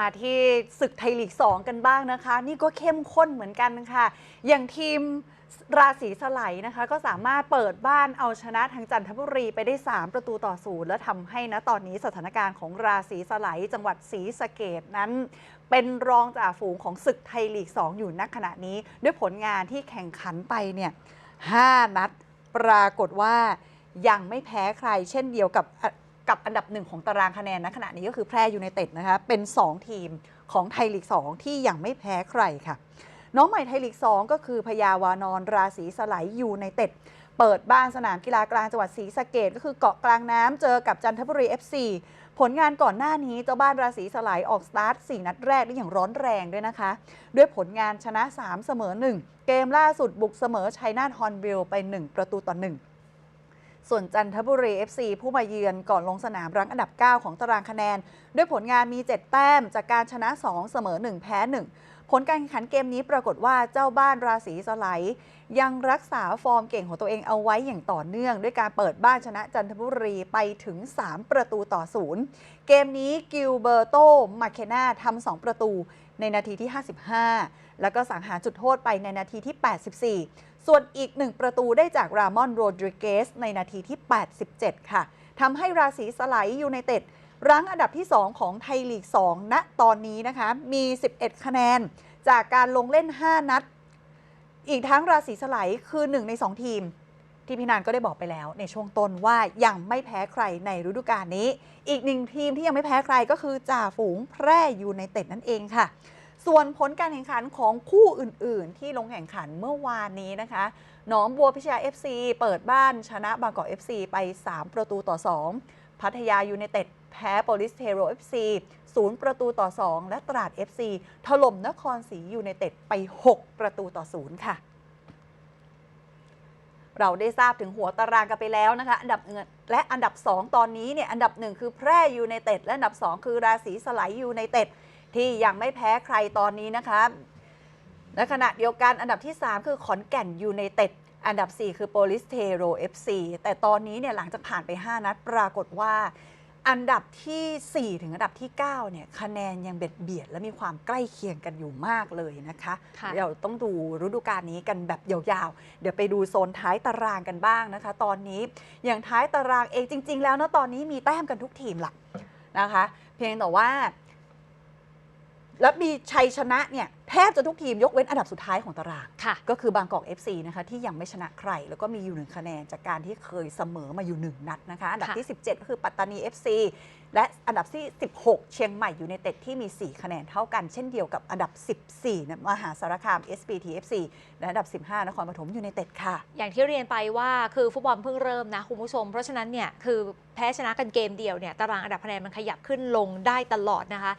มาที่ศึกไทยลีก 2 กันบ้างนะคะ นี่ก็เข้มข้นเหมือนกันค่ะ อย่างทีมราศีสไลด์นะคะ ก็สามารถเปิดบ้านเอาชนะทางจันทบุรีไปได้ 3 ประตูต่อศูนย์และทำให้นะตอนนี้สถานการณ์ของราศีสไลด์จังหวัดศรีสะเกดนั้น เป็นรองจ่าฝูงของศึกไทยลีก 2 อยู่ณขณะนี้ ด้วยผลงานที่แข่งขันไปเนี่ย5นัด ปรากฏว่ายังไม่แพ้ใคร เช่นเดียวกับ กับอันดับหนึ่งของตารางคะแนนณขณะนี้ก็คือแพร่ยูไนเต็ดนะคะเป็น 2 ทีมของไทยลีก 2 ที่ยังไม่แพ้ใครค่ะ น้องใหม่ไทยลีก 2 ก็คือพยาวานอนราศีสไลด์ยูไนเต็ดเปิดบ้านสนามกีฬากลางจังหวัดศรีสะเกดก็คือเกาะกลางน้ำเจอกับจันทบุรี FC ผลงานก่อนหน้านี้เจ้าบ้านราศีสไลด์ออกสตาร์ท 4 นัดแรกได้อย่างร้อนแรงด้วยนะคะ ด้วยผลงานชนะ 3 เสมอ 1 เกมล่าสุดบุกเสมอชัยนาทฮอนบิลไป 1 ประตูต่อ 1 ส่วนจันทบุรี FC ผู้มาเยือนก่อนลงสนามรั้งอันดับ 9 ของตารางคะแนน ด้วยผลงานมี 7 แต้มจากการชนะ 2 เสมอ 1 แพ้ 1 ผลการแข่งขันเกมนี้ปรากฏว่าเจ้าบ้านราศีสไลด์ยังรักษาฟอร์มเก่งของตัวเองเอาไว้อย่างต่อเนื่อง ด้วยการเปิดบ้านชนะจันทบุรีไปถึง 3 ประตูต่อศูนย์เกมนี้กิลเบอร์โตมาเคนาทำ2ประตูในนาทีที่ 55 แล้วก็สังหารจุดโทษไปในนาทีที่ 84 ส่วนอีก 1 ประตูได้จากรามอนโรดริเกสในนาทีที่ 87 ค่ะทำให้ราศีสไลด์ยูไนเต็ด รั้งอันดับที่ 2 ของไทยลีก 2 ณ ตอนนี้นะคะ มี 11 คะแนน จากการลงเล่น 5 นัด อีกทั้งราศีสไลด์คือ 1 ใน 2 ทีม ที่พี่นานก็ได้บอกไปแล้ว ในช่วงต้นว่ายังไม่แพ้ใครในฤดูกาลนี้ อีกหนึ่งทีมที่ยังไม่แพ้ใครก็คือจ่าฝูงแพร่ยูไนเต็ดนั่นเองค่ะ ส่วนผลการแข่งขันของคู่อื่น ๆ ที่ลงแข่งขันเมื่อวานนี้นะคะหนองบัวพิชยา FC เปิดบ้านชนะบางกอก FC ไป 3 ประตูต่อ 2 พัทยายูไนเต็ดแพ้โปลิสเทโร FC 0 ประตูต่อ 2 และตราด FC ถล่มนครศรียูไนเต็ดไป 6 ประตูต่อ 0 ค่ะ เราได้ทราบถึงหัวตารางกันไปแล้วนะคะ อันดับหนึ่งและอันดับ 2 ตอนนี้เนี่ย อันดับ 1 คือแพร่ยูไนเต็ดและอันดับ 2 คือราศีสไลด์ยูไนเต็ดที่ยังไม่แพ้ใครตอนนี้นะคะ และขณะเดียวกันอันดับที่ 3 คือขอนแก่นยูไนเต็ดอันดับ 4 คือโปลิสเทโร FC แต่ตอนนี้เนี่ยหลังจากผ่านไป 5 นัดปรากฏว่า อันดับทีสี่4 ถึงอันดับที่ 9 เนี่ยคะแนนยังเบียดเบียดและมีความใกล้เคียงกันอยู่มากเลยนะคะค่ะเดี๋ยวต้องดูฤดูกาลนี้กันแบบยาวๆ เดี๋ยวไปดูโซนท้ายตารางกันบ้างนะคะ ตอนนี้อย่างท้ายตารางเองจริง ๆ แล้วนะตอนนี้มีแต้มกันทุกทีมละนะคะ เพียงแต่ว่า แล้วมีชัยชนะเนี่ย แทบจะทุกทีมยกเว้นอันดับสุดท้ายของตาราง ค่ะ ก็คือบางกอก FC นะคะที่ยังไม่ชนะใคร แล้วก็มีอยู่หนึ่งคะแนนจากการที่เคยเสมอมาอยู่1นัดนะคะ อันดับค่ะ ที่ 17 ก็คือปัตตานี FC และอันดับที่ 16 เชียงใหม่ยูไนเต็ดที่มี 4 คะแนนเท่ากัน เช่นเดียวกับอันดับ 14นะมหาสารคาม SPT FC และอันดับ 15 นครปฐมยูไนเต็ดค่ะ อย่างที่เรียนไปว่าคือฟุตบอลเพิ่งเริ่มนะคุณผู้ชม เพราะฉะนั้นเนี่ยคือแพ้ชนะกันเกมเดียวเนี่ยตารางอันดับคะแนนมันขยับขึ้นลงได้ตลอดนะคะ